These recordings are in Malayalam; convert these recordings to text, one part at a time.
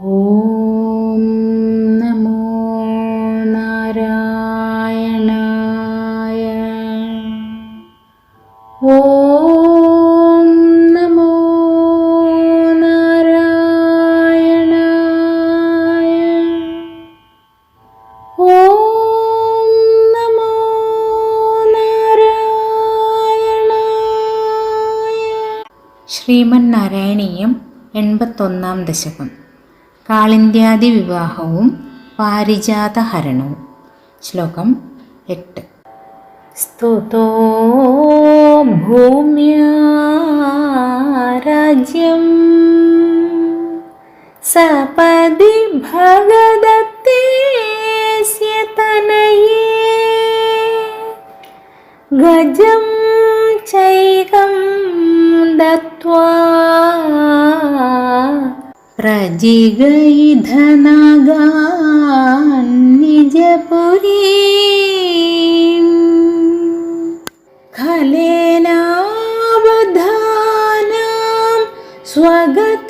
ഓം നമോ നാരായണായ. ഓം നമോ നാരായണായ. ഓം നമോ നാരായണായ. ശ്രീമൻ നാരായണീയം എൺപത്തൊന്നാം ദശകം. കാളിന്ത്യാദി വിവാഹവും പാരിജാതഹരണവും ശ്ലോകം എട്ട്. സ്തുതോ ഭൂമ്യാരാജ്യം. സപദി ഭഗദത്തേസ്യ തനയേ. ഗജം ചൈകം ദത്വാ प्रजिगैधनगान्निजपुरी खलेनावधानां स्वगतमनसां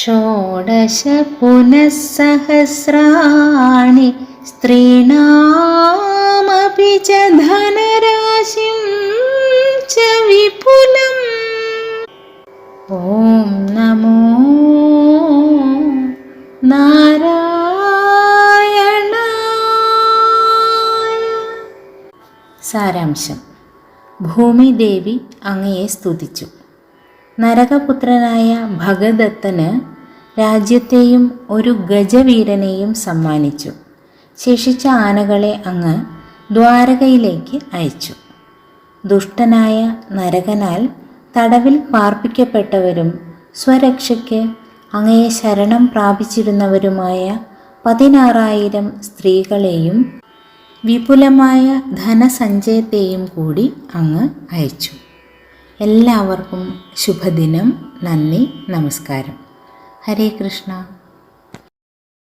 षोडश पुनः सहस्राणि स्त्रीणामपि च धनराशिं च विपुलम्। ഓം നമോ നാരായണ. സാരാംശം. ഭൂമിദേവി അങ്ങയെ സ്തുതിച്ചു. നരകപുത്രനായ ഭഗദത്തന് രാജ്യത്തെയും ഒരു ഗജവീരനെയും സമ്മാനിച്ചു. ശേഷിച്ച ആനകളെ അങ്ങ് ദ്വാരകയിലേക്ക് അയച്ചു. ദുഷ്ടനായ നരകനാൽ തടവിൽ പാർപ്പിക്കപ്പെട്ടവരും സ്വരക്ഷയ്ക്ക് അങ്ങയെ ശരണം പ്രാപിച്ചിരുന്നവരുമായ പതിനാറായിരം സ്ത്രീകളെയും വിപുലമായ ധനസഞ്ചയത്തെയും കൂടി അങ്ങ് അയച്ചു. എല്ലാവർക്കും ശുഭദിനം. നന്ദി. നമസ്കാരം. ഹരേ കൃഷ്ണ.